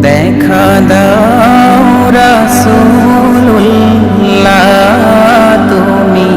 দেখা দাও রাসূলুল্লাহ তুমি।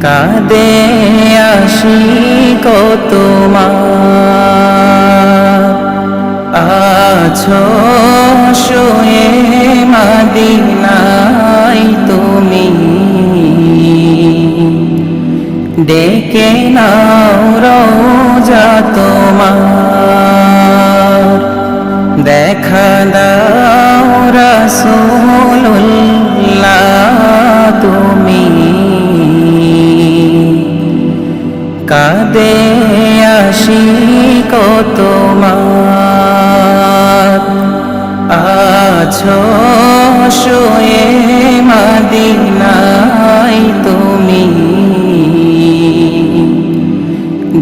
কাদে আসি তোমার। আছো শুয়ে মাদিনাই তুমি। ডেকে নাও রোজা তোমার। দেখা দাও রাসূলুল্লাহ তুমি। কাদে আসি তোমার। আছো শুয়ে মাদিনাই তুমি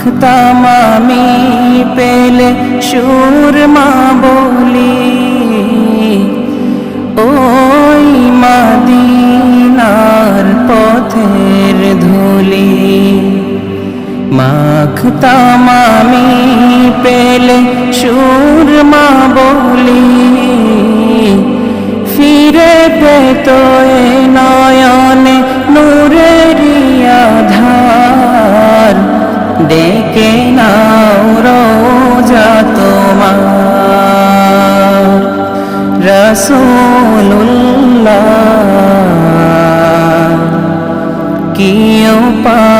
মাখতাম আমি পেলে সুরমা বলি, ওই মাদিনার পথের ধুলি মাখতাম আমি পেলে সুরমা বলি, ফিরে পেত ডেকে নাও রোজা তোমার। রসুল্লাহ কিয় উপায়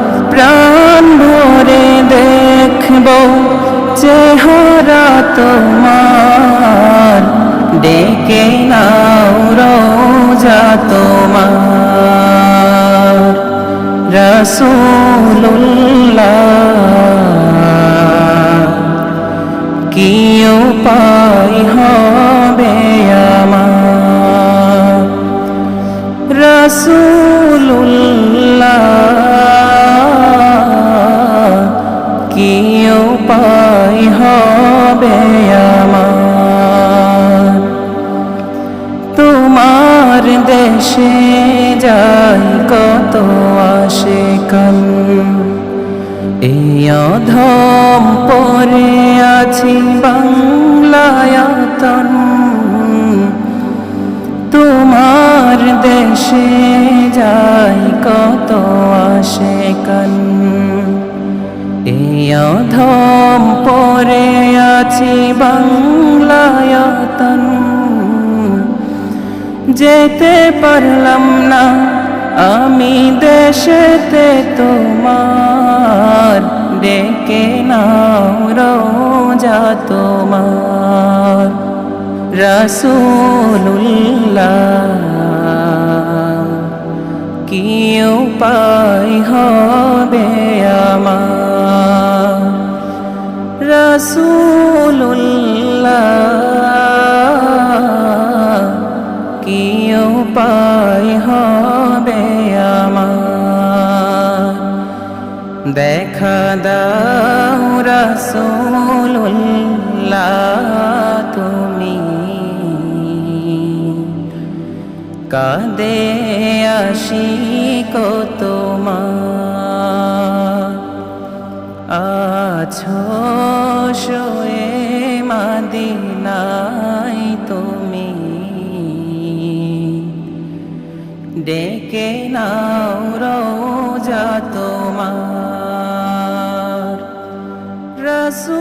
তোমার ডেকে নাও রোজা তোমার। রসুল্লাহ কি উপায় হবে হবে আমার। তোমার দেশে যাই কত আসে কান এই অধম পরে আছি বাংলায়তন তোমার দেশে যাই কত আসে কান এই অধম পরে আছি বাংলায়তন যেতে পারলাম না, আমি দেশেতে তোমার। ডেকে নাও রোজা তোমার। রসুল্লাহ কি উপায় হবে আমার? আল্লাহ পাই উপায় হবে আমার? দেখা দাও রাসূলুল্লাহ তুমি। কাদে আশিক তোমার। আছো শোয়ে মাদিনাই তুমি ডেকে নাও রোজা তোমার। রসু